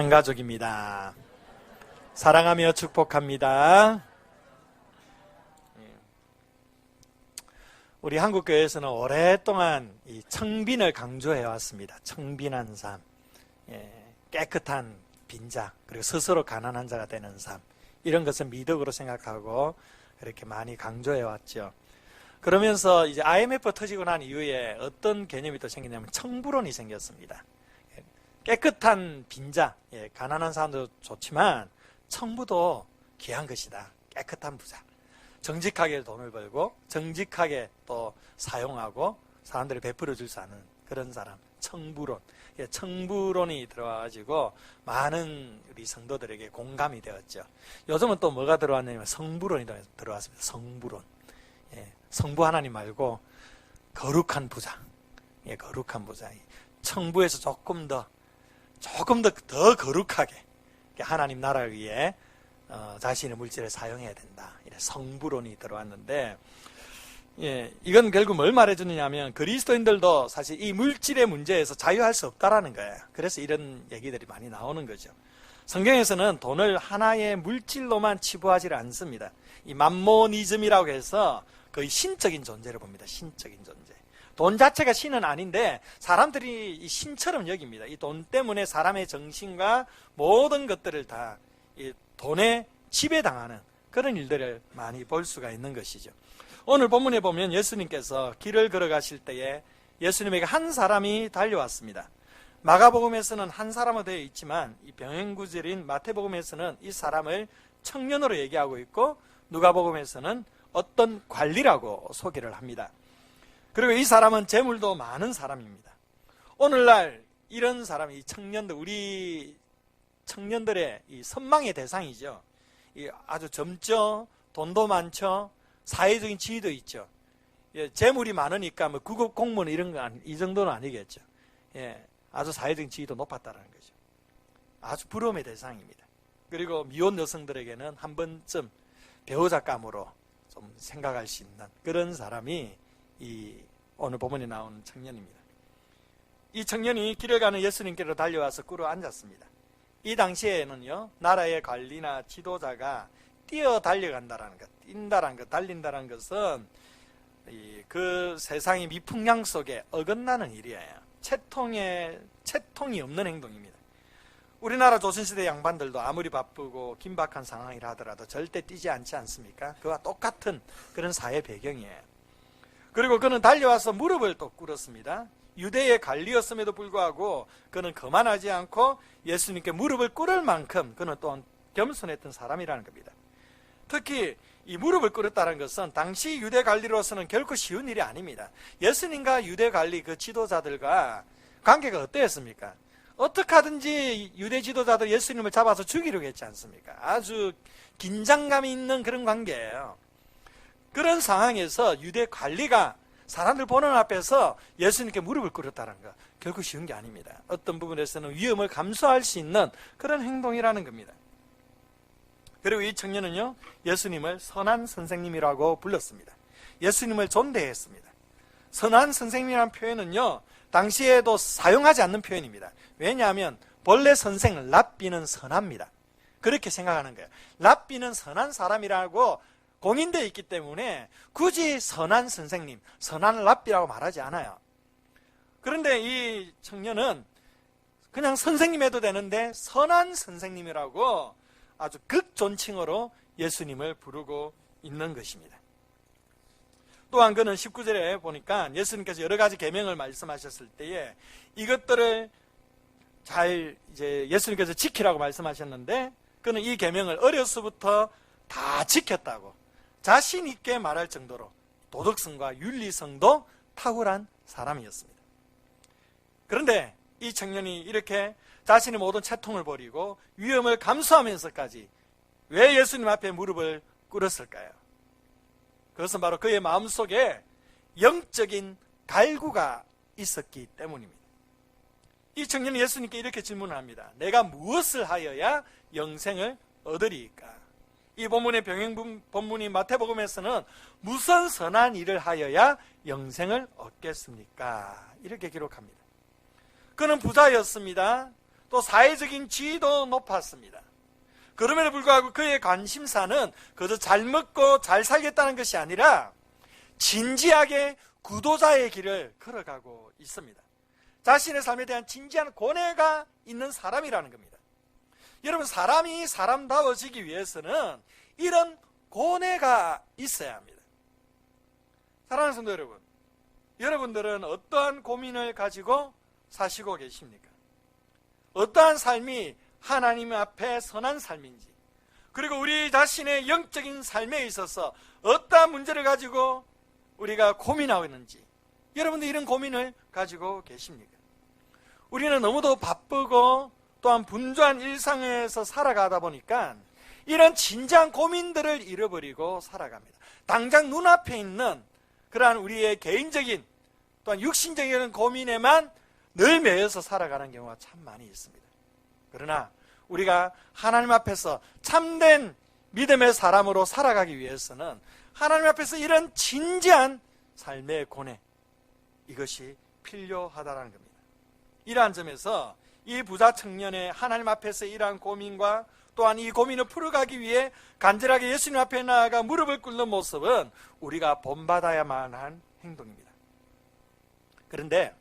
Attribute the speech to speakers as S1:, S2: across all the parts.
S1: 한 가족입니다. 사랑하며 축복합니다. 우리 한국교회에서는 오랫동안 이 청빈을 강조해 왔습니다. 청빈한 삶, 예, 깨끗한 빈자, 그리고 스스로 가난한 자가 되는 삶, 이런 것을 미덕으로 생각하고 이렇게 많이 강조해 왔죠. 그러면서 이제 IMF 터지고 난 이후에 어떤 개념이 또 생기냐면 청부론이 생겼습니다. 예, 깨끗한 빈자, 예, 가난한 사람도 좋지만 청부도 귀한 것이다. 깨끗한 부자. 정직하게 돈을 벌고 정직하게 또 사용하고 사람들이 베풀어 줄수 있는 그런 사람 청부론 예, 청부론이 들어와가지고 많은 우리 성도들에게 공감이 되었죠. 요즘은 또 뭐가 들어왔냐면 성부론이 들어왔습니다. 성부론 예, 성부 하나님 말고 거룩한 부자 예, 거룩한 부자 청부에서 조금 더 조금 더 더 거룩하게 하나님 나라를 위해 어, 자신의 물질을 사용해야 된다. 이래 성부론이 들어왔는데, 예, 이건 결국 뭘 말해주느냐 하면 그리스도인들도 사실 이 물질의 문제에서 자유할 수 없다라는 거예요. 그래서 이런 얘기들이 많이 나오는 거죠. 성경에서는 돈을 하나의 물질로만 치부하지 않습니다. 이 만모니즘이라고 해서 거의 신적인 존재를 봅니다. 신적인 존재. 돈 자체가 신은 아닌데 사람들이 이 신처럼 여깁니다. 이 돈 때문에 사람의 정신과 모든 것들을 다 돈에 지배당하는 그런 일들을 많이 볼 수가 있는 것이죠. 오늘 본문에 보면 예수님께서 길을 걸어가실 때에 예수님에게 한 사람이 달려왔습니다. 마가복음에서는 한 사람으로 되어 있지만 이 병행구절인 마태복음에서는 이 사람을 청년으로 얘기하고 있고 누가복음에서는 어떤 관리라고 소개를 합니다. 그리고 이 사람은 재물도 많은 사람입니다. 오늘날 이런 사람이 청년들 우리 청년들의 이 선망의 대상이죠. 아주 젊죠, 돈도 많죠, 사회적인 지위도 있죠. 예, 재물이 많으니까 뭐 구급 공무원 이런 거 이 정도는 아니겠죠. 예, 아주 사회적인 지위도 높았다는 거죠. 아주 부러움의 대상입니다. 그리고 미혼 여성들에게는 한 번쯤 배우자감으로 좀 생각할 수 있는 그런 사람이 이 오늘 본문에 나온 청년입니다. 이 청년이 길을 가는 예수님께로 달려와서 꿇어 앉았습니다. 이 당시에는요, 나라의 관리나 지도자가 뛰어 달려간다라는 것, 뛴다라는 것, 달린다라는 것은 그 세상의 미풍양 속에 어긋나는 일이에요. 채통에, 채통이 없는 행동입니다. 우리나라 조선시대 양반들도 아무리 바쁘고 긴박한 상황이라 하더라도 절대 뛰지 않지 않습니까? 그와 똑같은 그런 사회 배경이에요. 그리고 그는 달려와서 무릎을 또 꿇었습니다. 유대의 관리였음에도 불구하고 그는 거만하지 않고 예수님께 무릎을 꿇을 만큼 그는 또 겸손했던 사람이라는 겁니다. 특히 이 무릎을 꿇었다는 것은 당시 유대 관리로서는 결코 쉬운 일이 아닙니다. 예수님과 유대 관리 그 지도자들과 관계가 어떠했습니까? 어떻게 하든지 유대 지도자들 예수님을 잡아서 죽이려고 했지 않습니까? 아주 긴장감이 있는 그런 관계예요. 그런 상황에서 유대 관리가 사람들 보는 앞에서 예수님께 무릎을 꿇었다는 것 결코 쉬운 게 아닙니다. 어떤 부분에서는 위험을 감수할 수 있는 그런 행동이라는 겁니다. 그리고 이 청년은요 예수님을 선한 선생님이라고 불렀습니다. 예수님을 존대했습니다. 선한 선생님이라는 표현은요 당시에도 사용하지 않는 표현입니다. 왜냐하면 본래 선생 랍비는 선합니다. 그렇게 생각하는 거예요. 랍비는 선한 사람이라고 공인되어 있기 때문에 굳이 선한 선생님, 선한 랍비라고 말하지 않아요. 그런데 이 청년은 그냥 선생님 해도 되는데 선한 선생님이라고 아주 극존칭어로 예수님을 부르고 있는 것입니다. 또한 그는 19절에 보니까 예수님께서 여러 가지 계명을 말씀하셨을 때에 이것들을 잘 이제 예수님께서 지키라고 말씀하셨는데 그는 이 계명을 어려서부터 다 지켰다고 자신 있게 말할 정도로 도덕성과 윤리성도 탁월한 사람이었습니다. 그런데 이 청년이 이렇게 자신의 모든 채통을 버리고 위험을 감수하면서까지 왜 예수님 앞에 무릎을 꿇었을까요? 그것은 바로 그의 마음속에 영적인 갈구가 있었기 때문입니다. 이 청년이 예수님께 이렇게 질문을 합니다. 내가 무엇을 하여야 영생을 얻으리까? 이 본문의 병행 본문이 마태복음에서는 무슨 선한 일을 하여야 영생을 얻겠습니까? 이렇게 기록합니다. 그는 부자였습니다. 또 사회적인 지위도 높았습니다. 그럼에도 불구하고 그의 관심사는 그저 잘 먹고 잘 살겠다는 것이 아니라 진지하게 구도자의 길을 걸어가고 있습니다. 자신의 삶에 대한 진지한 고뇌가 있는 사람이라는 겁니다. 여러분, 사람이 사람다워지기 위해서는 이런 고뇌가 있어야 합니다. 사랑하는 성도 여러분, 여러분들은 어떠한 고민을 가지고 사시고 계십니까? 어떠한 삶이 하나님 앞에 선한 삶인지, 그리고 우리 자신의 영적인 삶에 있어서 어떠한 문제를 가지고 우리가 고민하고 있는지, 여러분들 이런 고민을 가지고 계십니까? 우리는 너무도 바쁘고 또한 분주한 일상에서 살아가다 보니까 이런 진지한 고민들을 잃어버리고 살아갑니다. 당장 눈앞에 있는 그러한 우리의 개인적인 또한 육신적인 고민에만 늘 매여서 살아가는 경우가 참 많이 있습니다. 그러나 우리가 하나님 앞에서 참된 믿음의 사람으로 살아가기 위해서는 하나님 앞에서 이런 진지한 삶의 고뇌 이것이 필요하다는 겁니다. 이러한 점에서 이 부자 청년의 하나님 앞에서 이러한 고민과 또한 이 고민을 풀어가기 위해 간절하게 예수님 앞에 나아가 무릎을 꿇는 모습은 우리가 본받아야만 한 행동입니다. 그런데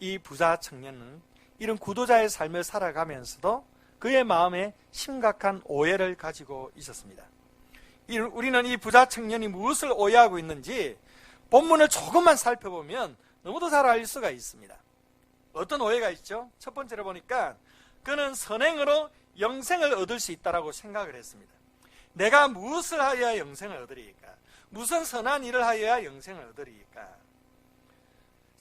S1: 이 부자 청년은 이런 구도자의 삶을 살아가면서도 그의 마음에 심각한 오해를 가지고 있었습니다. 우리는 이 부자 청년이 무엇을 오해하고 있는지 본문을 조금만 살펴보면 너무도 잘 알 수가 있습니다. 어떤 오해가 있죠? 첫 번째로 보니까 그는 선행으로 영생을 얻을 수 있다라고 생각을 했습니다. 내가 무엇을 하여야 영생을 얻으리까? 무슨 선한 일을 하여야 영생을 얻으리까?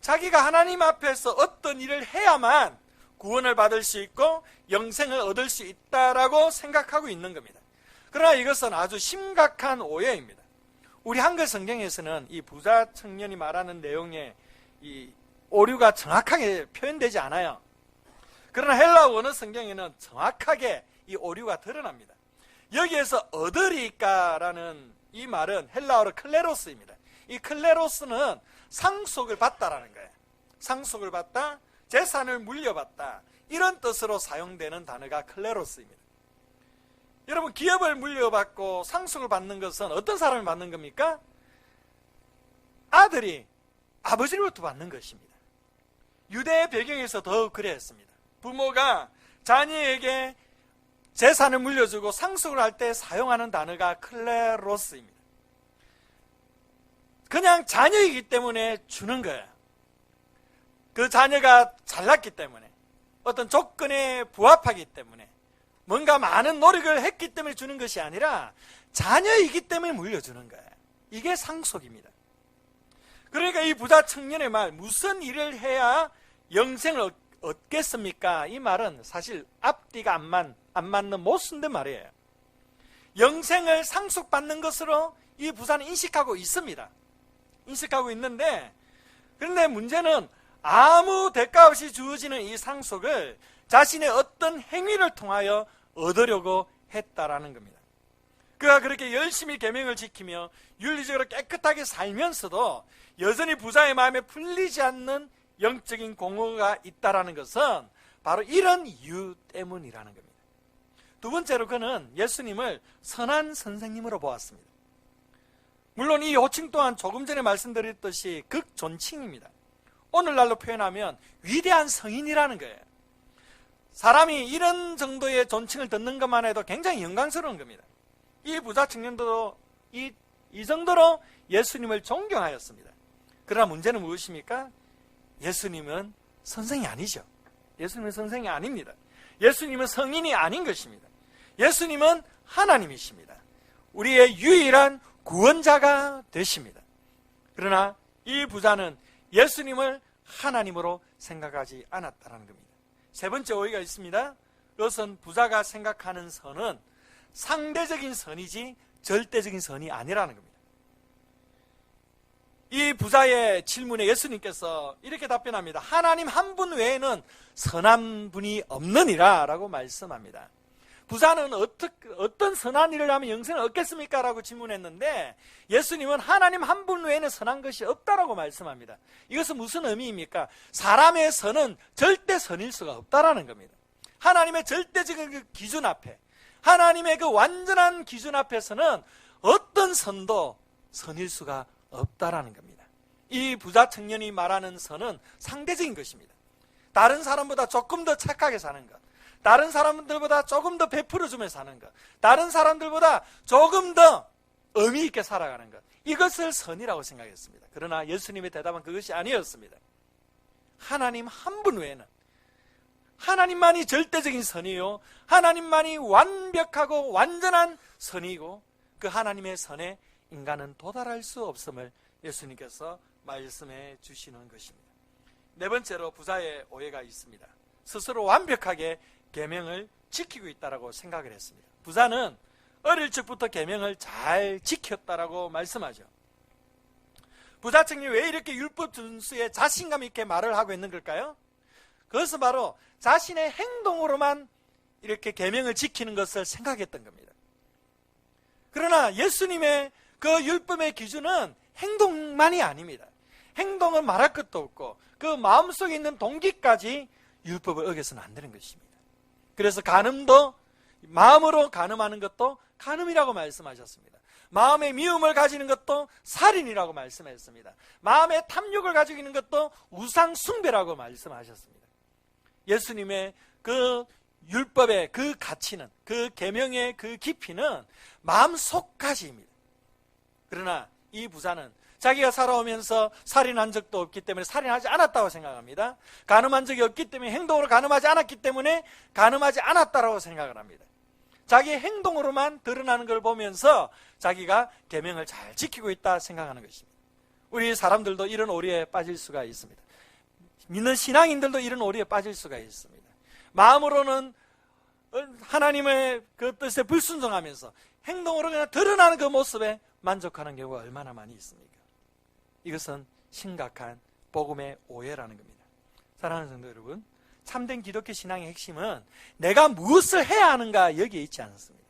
S1: 자기가 하나님 앞에서 어떤 일을 해야만 구원을 받을 수 있고 영생을 얻을 수 있다라고 생각하고 있는 겁니다. 그러나 이것은 아주 심각한 오해입니다. 우리 한글 성경에서는 이 부자 청년이 말하는 내용의 이 오류가 정확하게 표현되지 않아요. 그러나 헬라 원어 성경에는 정확하게 이 오류가 드러납니다. 여기에서 얻으리까라는 이 말은 헬라어로 클레로스입니다. 이 클레로스는 상속을 받다라는 거예요. 상속을 받다, 재산을 물려받다 이런 뜻으로 사용되는 단어가 클레로스입니다. 여러분 기업을 물려받고 상속을 받는 것은 어떤 사람이 받는 겁니까? 아들이 아버지로부터 받는 것입니다. 유대 배경에서 더욱 그랬습니다. 부모가 자녀에게 재산을 물려주고 상속을 할 때 사용하는 단어가 클레로스입니다. 그냥 자녀이기 때문에 주는 거예요. 그 자녀가 잘났기 때문에 어떤 조건에 부합하기 때문에 뭔가 많은 노력을 했기 때문에 주는 것이 아니라 자녀이기 때문에 물려주는 거예요. 이게 상속입니다. 그러니까 이 부자 청년의 말, 무슨 일을 해야 영생을 얻겠습니까? 이 말은 사실 앞뒤가 안, 맞, 안 맞는 못 쓴데 말이에요. 영생을 상속받는 것으로 이 부자는 인식하고 있습니다. 인식하고 있는데, 그런데 문제는 아무 대가 없이 주어지는 이 상속을 자신의 어떤 행위를 통하여 얻으려고 했다라는 겁니다. 그가 그렇게 열심히 계명을 지키며 윤리적으로 깨끗하게 살면서도 여전히 부자의 마음에 풀리지 않는 영적인 공허가 있다라는 것은 바로 이런 이유 때문이라는 겁니다. 두 번째로 그는 예수님을 선한 선생님으로 보았습니다. 물론 이 호칭 또한 조금 전에 말씀드렸듯이 극존칭입니다. 오늘날로 표현하면 위대한 성인이라는 거예요. 사람이 이런 정도의 존칭을 듣는 것만 해도 굉장히 영광스러운 겁니다. 이 부자 청년도 이, 이 정도로 예수님을 존경하였습니다. 그러나 문제는 무엇입니까? 예수님은 선생이 아니죠. 예수님은 선생이 아닙니다. 예수님은 성인이 아닌 것입니다. 예수님은 하나님이십니다. 우리의 유일한 구원자가 되십니다. 그러나 이 부자는 예수님을 하나님으로 생각하지 않았다는 겁니다. 세 번째 오해가 있습니다. 그것은 부자가 생각하는 선은 상대적인 선이지 절대적인 선이 아니라는 겁니다. 이 부자의 질문에 예수님께서 이렇게 답변합니다. 하나님 한 분 외에는 선한 분이 없느니라 라고 말씀합니다. 부자는 어떻, 어떤 선한 일을 하면 영생을 얻겠습니까? 라고 질문했는데 예수님은 하나님 한 분 외에는 선한 것이 없다라고 말씀합니다. 이것은 무슨 의미입니까? 사람의 선은 절대 선일 수가 없다라는 겁니다. 하나님의 절대적인 그 기준 앞에 하나님의 그 완전한 기준 앞에서는 어떤 선도 선일 수가 없다라는 겁니다. 이 부자 청년이 말하는 선은 상대적인 것입니다. 다른 사람보다 조금 더 착하게 사는 것, 다른 사람들보다 조금 더 베풀어주며 사는 것, 다른 사람들보다 조금 더 의미 있게 살아가는 것, 이것을 선이라고 생각했습니다. 그러나 예수님의 대답은 그것이 아니었습니다. 하나님 한 분 외에는 하나님만이 절대적인 선이요. 하나님만이 완벽하고 완전한 선이고 그 하나님의 선에 인간은 도달할 수 없음을 예수님께서 말씀해 주시는 것입니다. 네 번째로 부자의 오해가 있습니다. 스스로 완벽하게 계명을 지키고 있다라고 생각을 했습니다. 부자는 어릴 적부터 계명을 잘 지켰다라고 말씀하죠. 부자청이 왜 이렇게 율법 준수에 자신감 있게 말을 하고 있는 걸까요? 그것은 바로 자신의 행동으로만 이렇게 계명을 지키는 것을 생각했던 겁니다. 그러나 예수님의 그 율법의 기준은 행동만이 아닙니다. 행동은 말할 것도 없고 그 마음속에 있는 동기까지 율법을 어겨서는 안 되는 것입니다. 그래서 간음도 마음으로 간음하는 것도 간음이라고 말씀하셨습니다. 마음의 미움을 가지는 것도 살인이라고 말씀했습니다. 마음의 탐욕을 가지고 있는 것도 우상 숭배라고 말씀하셨습니다. 예수님의 그 율법의 그 가치는 그 계명의 그 깊이는 마음 속까지입니다. 그러나 이 부자는 자기가 살아오면서 살인한 적도 없기 때문에 살인하지 않았다고 생각합니다. 가늠한 적이 없기 때문에 행동으로 가늠하지 않았기 때문에 가늠하지 않았다라고 생각을 합니다. 자기 행동으로만 드러나는 걸 보면서 자기가 계명을 잘 지키고 있다 생각하는 것입니다. 우리 사람들도 이런 오리에 빠질 수가 있습니다. 믿는 신앙인들도 이런 오리에 빠질 수가 있습니다. 마음으로는 하나님의 그 뜻에 불순종하면서 행동으로 그냥 드러나는 그 모습에 만족하는 경우가 얼마나 많이 있습니까? 이것은 심각한 복음의 오해라는 겁니다. 사랑하는 성도 여러분, 참된 기독교 신앙의 핵심은 내가 무엇을 해야 하는가 여기에 있지 않습니다.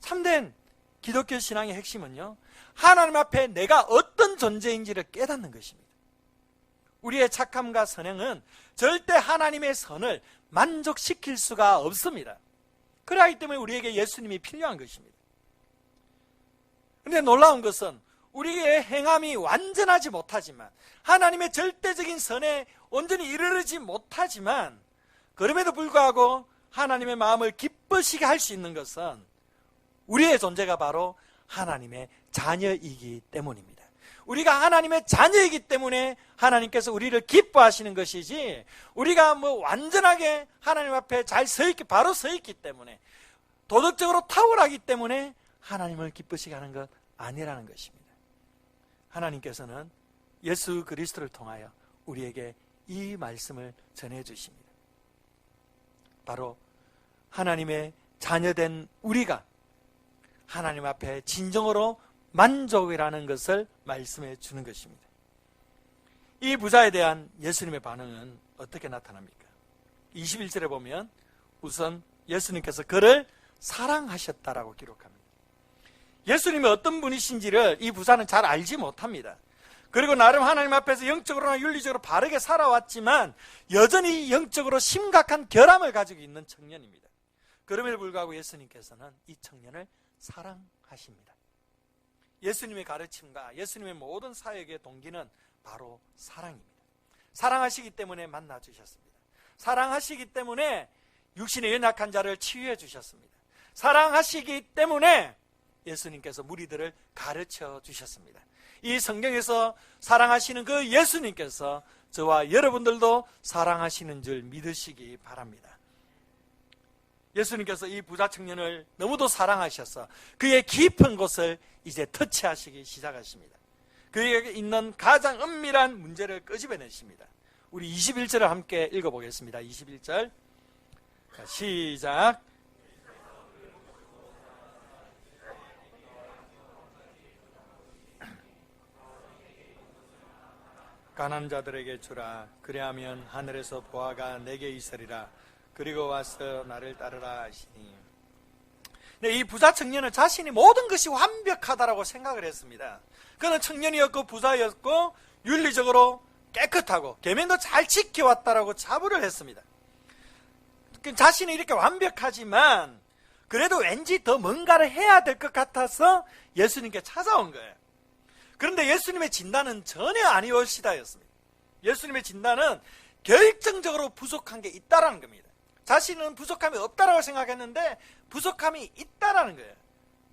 S1: 참된 기독교 신앙의 핵심은요, 하나님 앞에 내가 어떤 존재인지를 깨닫는 것입니다. 우리의 착함과 선행은 절대 하나님의 선을 만족시킬 수가 없습니다. 그러기 때문에 우리에게 예수님이 필요한 것입니다. 그런데 놀라운 것은 우리의 행함이 완전하지 못하지만 하나님의 절대적인 선에 온전히 이르르지 못하지만 그럼에도 불구하고 하나님의 마음을 기쁘시게 할 수 있는 것은 우리의 존재가 바로 하나님의 자녀이기 때문입니다. 우리가 하나님의 자녀이기 때문에 하나님께서 우리를 기뻐하시는 것이지 우리가 뭐 완전하게 하나님 앞에 잘 서 있기 바로 서 있기 때문에 도덕적으로 탁월하기 때문에 하나님을 기쁘시게 하는 것 아니라는 것입니다. 하나님께서는 예수 그리스도를 통하여 우리에게 이 말씀을 전해 주십니다. 바로 하나님의 자녀된 우리가 하나님 앞에 진정으로 만족이라는 것을 말씀해 주는 것입니다. 이 부자에 대한 예수님의 반응은 어떻게 나타납니까? 21절에 보면 우선 예수님께서 그를 사랑하셨다라고 기록합니다. 예수님이 어떤 분이신지를 이 부자는 잘 알지 못합니다. 그리고 나름 하나님 앞에서 영적으로나 윤리적으로 바르게 살아왔지만 여전히 영적으로 심각한 결함을 가지고 있는 청년입니다. 그럼에도 불구하고 예수님께서는 이 청년을 사랑하십니다. 예수님의 가르침과 예수님의 모든 사역의 동기는 바로 사랑입니다. 사랑하시기 때문에 만나 주셨습니다. 사랑하시기 때문에 육신의 연약한 자를 치유해 주셨습니다. 사랑하시기 때문에 예수님께서 무리들을 가르쳐 주셨습니다. 이 성경에서 사랑하시는 그 예수님께서 저와 여러분들도 사랑하시는 줄 믿으시기 바랍니다. 예수님께서 이 부자 청년을 너무도 사랑하셔서 그의 깊은 곳을 이제 터치하시기 시작하십니다. 그에게 있는 가장 은밀한 문제를 끄집어내십니다. 우리 21절을 함께 읽어보겠습니다. 21절. 시작. 가난 자들에게 주라 그리하면 하늘에서 보아가 내게 있으리라 그리고 와서 나를 따르라 하시니 네, 이 부자 청년은 자신이 모든 것이 완벽하다라고 생각을 했습니다. 그는 청년이었고 부자였고 윤리적으로 깨끗하고 계명도 잘 지켜왔다라고 자부를 했습니다. 그 자신이 이렇게 완벽하지만 그래도 왠지 더 뭔가를 해야 될 것 같아서 예수님께 찾아온 거예요. 그런데 예수님의 진단은 전혀 아니올시다였습니다. 예수님의 진단은 결정적으로 부족한 게 있다라는 겁니다. 자신은 부족함이 없다라고 생각했는데 부족함이 있다라는 거예요.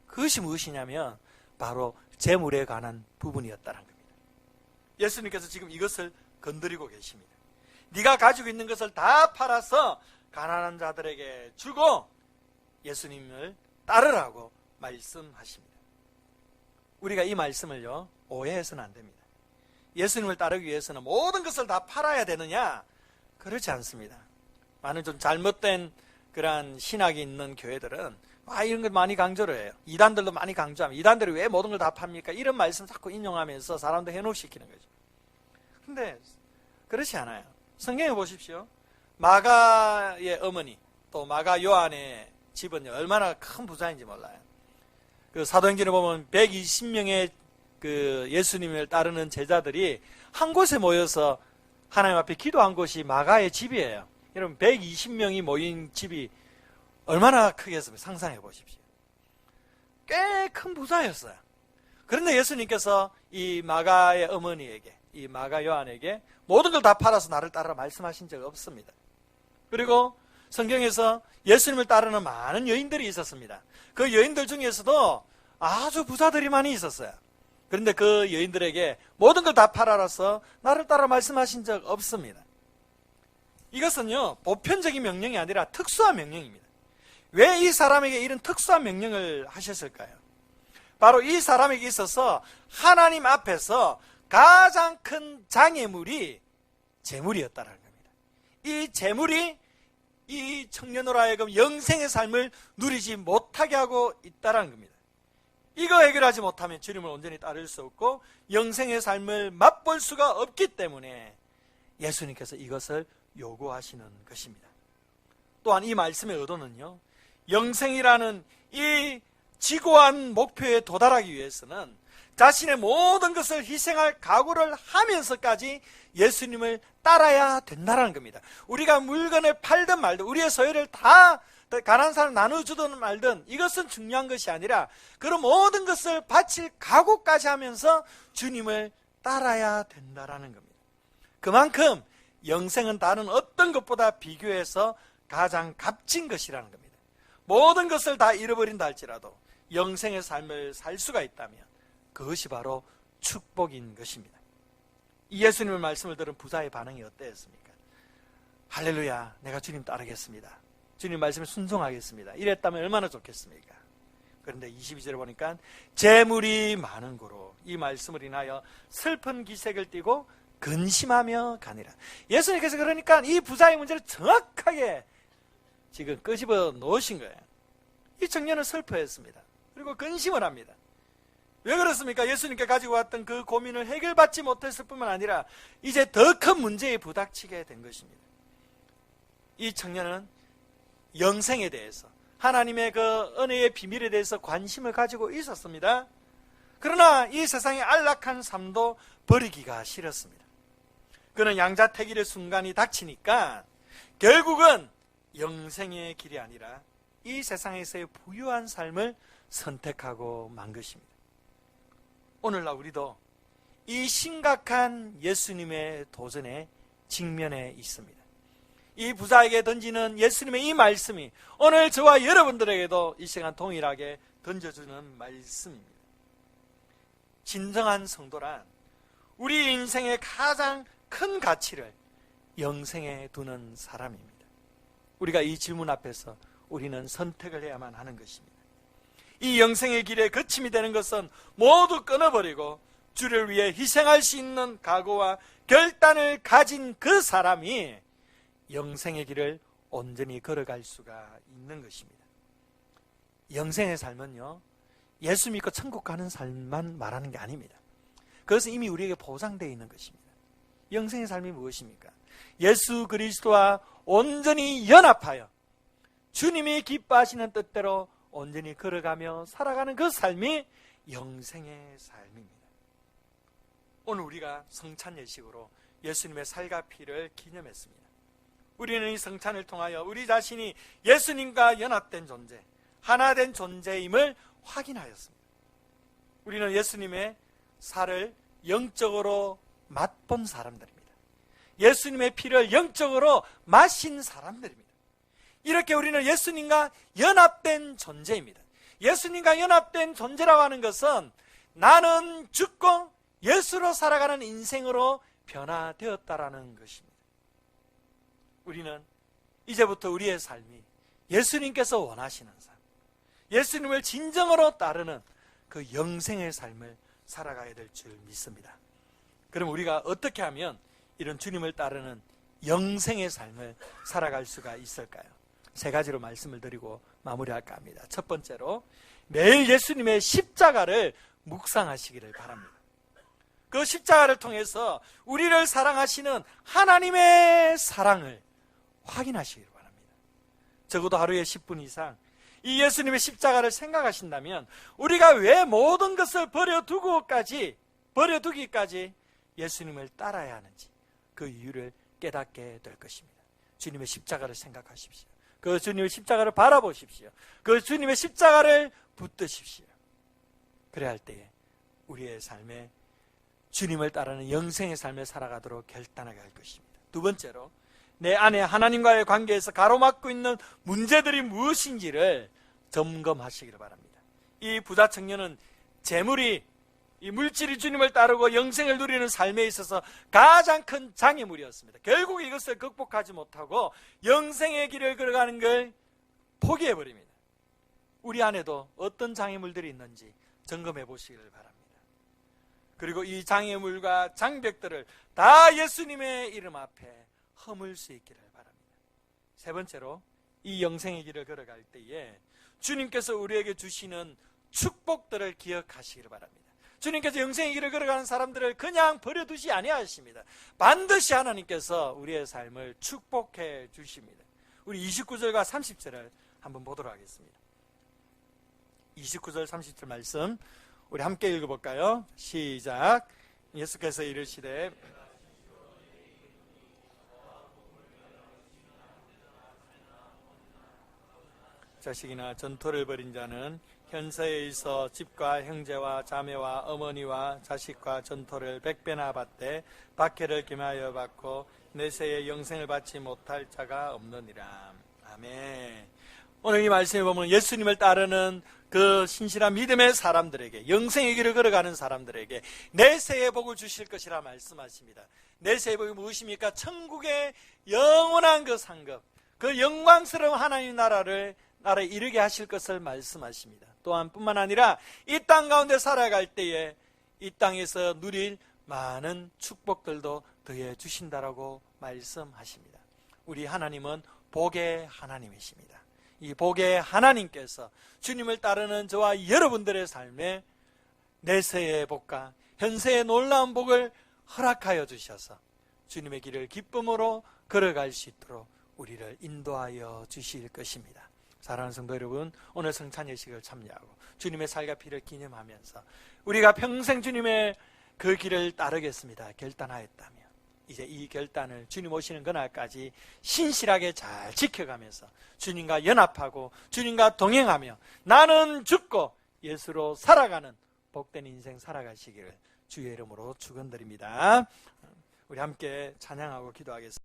S1: 그것이 무엇이냐면 바로 재물에 관한 부분이었다는 겁니다. 예수님께서 지금 이것을 건드리고 계십니다. 네가 가지고 있는 것을 다 팔아서 가난한 자들에게 주고 예수님을 따르라고 말씀하십니다. 우리가 이 말씀을요 오해해서는 안 됩니다. 예수님을 따르기 위해서는 모든 것을 다 팔아야 되느냐? 그렇지 않습니다. 많은 좀 잘못된 그러한 신학이 있는 교회들은 아 이런 걸 많이 강조를 해요. 이단들도 많이 강조하면 이단들이 왜 모든 걸 다 팝니까? 이런 말씀 자꾸 인용하면서 사람들 해놓시키는 거죠. 근데 그렇지 않아요. 성경에 보십시오. 마가의 어머니 또 마가 요한의 집은 얼마나 큰 부자인지 몰라요. 그 사도행전에 보면 120명의 그 예수님을 따르는 제자들이 한 곳에 모여서 하나님 앞에 기도한 곳이 마가의 집이에요. 여러분 120명이 모인 집이 얼마나 크겠습니까? 상상해 보십시오. 꽤 큰 부자였어요. 그런데 예수님께서 이 마가의 어머니에게 이 마가 요한에게 모든 걸 다 팔아서 나를 따라 말씀하신 적 없습니다. 그리고 성경에서 예수님을 따르는 많은 여인들이 있었습니다. 그 여인들 중에서도 아주 부자들이 많이 있었어요. 그런데 그 여인들에게 모든 걸 다 팔아라서 나를 따라 말씀하신 적 없습니다. 이것은요, 보편적인 명령이 아니라 특수한 명령입니다. 왜 이 사람에게 이런 특수한 명령을 하셨을까요? 바로 이 사람에게 있어서 하나님 앞에서 가장 큰 장애물이 재물이었다는 겁니다. 이 재물이 이 청년으로 하여금 영생의 삶을 누리지 못하게 하고 있다는 겁니다. 이거 해결하지 못하면 주님을 온전히 따를 수 없고 영생의 삶을 맛볼 수가 없기 때문에 예수님께서 이것을 요구하시는 것입니다. 또한 이 말씀의 의도는요, 영생이라는 이 지고한 목표에 도달하기 위해서는 자신의 모든 것을 희생할 각오를 하면서까지 예수님을 따라야 된다는 겁니다. 우리가 물건을 팔든 말든 우리의 소유를 다 가난한 사람 나눠주든 말든 이것은 중요한 것이 아니라 그런 모든 것을 바칠 각오까지 하면서 주님을 따라야 된다라는 겁니다. 그만큼 영생은 다른 어떤 것보다 비교해서 가장 값진 것이라는 겁니다. 모든 것을 다 잃어버린다 할지라도 영생의 삶을 살 수가 있다면 그것이 바로 축복인 것입니다. 이 예수님의 말씀을 들은 부자의 반응이 어땠습니까? 할렐루야, 내가 주님 따르겠습니다. 주님 말씀에 순종하겠습니다. 이랬다면 얼마나 좋겠습니까? 그런데 22절에 보니까 재물이 많은 고로 이 말씀을 인하여 슬픈 기색을 띠고 근심하며 가니라. 예수님께서 그러니까 이 부자의 문제를 정확하게 지금 끄집어 놓으신 거예요. 이 청년은 슬퍼했습니다. 그리고 근심을 합니다. 왜 그렇습니까? 예수님께 가지고 왔던 그 고민을 해결받지 못했을 뿐만 아니라 이제 더 큰 문제에 부닥치게 된 것입니다. 이 청년은 영생에 대해서 하나님의 그 은혜의 비밀에 대해서 관심을 가지고 있었습니다. 그러나 이 세상의 안락한 삶도 버리기가 싫었습니다. 그는 양자택일의 순간이 닥치니까 결국은 영생의 길이 아니라 이 세상에서의 부유한 삶을 선택하고 만 것입니다. 오늘날 우리도 이 심각한 예수님의 도전에 직면해 있습니다. 이 부자에게 던지는 예수님의 이 말씀이 오늘 저와 여러분들에게도 이 시간 동일하게 던져주는 말씀입니다. 진정한 성도란 우리 인생의 가장 큰 가치를 영생에 두는 사람입니다. 우리가 이 질문 앞에서 우리는 선택을 해야만 하는 것입니다. 이 영생의 길에 거침이 되는 것은 모두 끊어버리고 주를 위해 희생할 수 있는 각오와 결단을 가진 그 사람이 영생의 길을 온전히 걸어갈 수가 있는 것입니다. 영생의 삶은요, 예수 믿고 천국 가는 삶만 말하는 게 아닙니다. 그것은 이미 우리에게 보장되어 있는 것입니다. 영생의 삶이 무엇입니까? 예수 그리스도와 온전히 연합하여 주님이 기뻐하시는 뜻대로 온전히 걸어가며 살아가는 그 삶이 영생의 삶입니다. 오늘 우리가 성찬 예식으로 예수님의 살과 피를 기념했습니다. 우리는 이 성찬을 통하여 우리 자신이 예수님과 연합된 존재, 하나 된 존재임을 확인하였습니다. 우리는 예수님의 살을 영적으로 맛본 사람들입니다. 예수님의 피를 영적으로 마신 사람들입니다. 이렇게 우리는 예수님과 연합된 존재입니다. 예수님과 연합된 존재라고 하는 것은 나는 죽고 예수로 살아가는 인생으로 변화되었다라는 것입니다. 우리는 이제부터 우리의 삶이 예수님께서 원하시는 삶, 예수님을 진정으로 따르는 그 영생의 삶을 살아가야 될 줄 믿습니다. 그럼 우리가 어떻게 하면 이런 주님을 따르는 영생의 삶을 살아갈 수가 있을까요? 세 가지로 말씀을 드리고 마무리할까 합니다. 첫 번째로 매일 예수님의 십자가를 묵상하시기를 바랍니다. 그 십자가를 통해서 우리를 사랑하시는 하나님의 사랑을 확인하시기를 바랍니다. 적어도 하루에 10분 이상 이 예수님의 십자가를 생각하신다면 우리가 왜 모든 것을 버려두고까지 버려두기까지 예수님을 따라야 하는지 그 이유를 깨닫게 될 것입니다. 주님의 십자가를 생각하십시오. 그 주님의 십자가를 바라보십시오. 그 주님의 십자가를 붙드십시오. 그래야 할 때에 우리의 삶에 주님을 따르는 영생의 삶을 살아가도록 결단하게 할 것입니다. 두 번째로 내 안에 하나님과의 관계에서 가로막고 있는 문제들이 무엇인지를 점검하시기를 바랍니다. 이 부자 청년은 재물이 이 물질이 주님을 따르고 영생을 누리는 삶에 있어서 가장 큰 장애물이었습니다. 결국 이것을 극복하지 못하고 영생의 길을 걸어가는 걸 포기해 버립니다. 우리 안에도 어떤 장애물들이 있는지 점검해 보시기를 바랍니다. 그리고 이 장애물과 장벽들을 다 예수님의 이름 앞에 허물 수 있기를 바랍니다. 세 번째로 이 영생의 길을 걸어갈 때에 주님께서 우리에게 주시는 축복들을 기억하시기를 바랍니다. 주님께서 영생의 길을 걸어가는 사람들을 그냥 버려두지 아니하십니다. 반드시 하나님께서 우리의 삶을 축복해 주십니다. 우리 29절과 30절을 한번 보도록 하겠습니다. 29절 30절 말씀 우리 함께 읽어볼까요? 시작. 예수께서 이르시되 자식이나 전토를 벌인 자는 현세에 있어 집과 형제와 자매와 어머니와 자식과 전토를 백배나 받되 박해를 김하여 받고 내세에 영생을 받지 못할 자가 없느니라. 아멘. 오늘 이 말씀에 보면 예수님을 따르는 그 신실한 믿음의 사람들에게 영생의 길을 걸어가는 사람들에게 내세의 복을 주실 것이라 말씀하십니다. 내세의 복이 무엇입니까? 천국의 영원한 그 상급, 그 영광스러운 하나님 나라를 나라에 이르게 하실 것을 말씀하십니다. 또한 뿐만 아니라 이 땅 가운데 살아갈 때에 이 땅에서 누릴 많은 축복들도 더해 주신다라고 말씀하십니다. 우리 하나님은 복의 하나님이십니다. 이 복의 하나님께서 주님을 따르는 저와 여러분들의 삶에 내세의 복과 현세의 놀라운 복을 허락하여 주셔서 주님의 길을 기쁨으로 걸어갈 수 있도록 우리를 인도하여 주실 것입니다. 사랑하는 성도 여러분, 오늘 성찬 예식을 참여하고 주님의 살과 피를 기념하면서 우리가 평생 주님의 그 길을 따르겠습니다. 결단하였다면 이제 이 결단을 주님 오시는 그날까지 신실하게 잘 지켜가면서 주님과 연합하고 주님과 동행하며 나는 죽고 예수로 살아가는 복된 인생 살아가시기를 주의 이름으로 축원드립니다. 우리 함께 찬양하고 기도하겠습니다.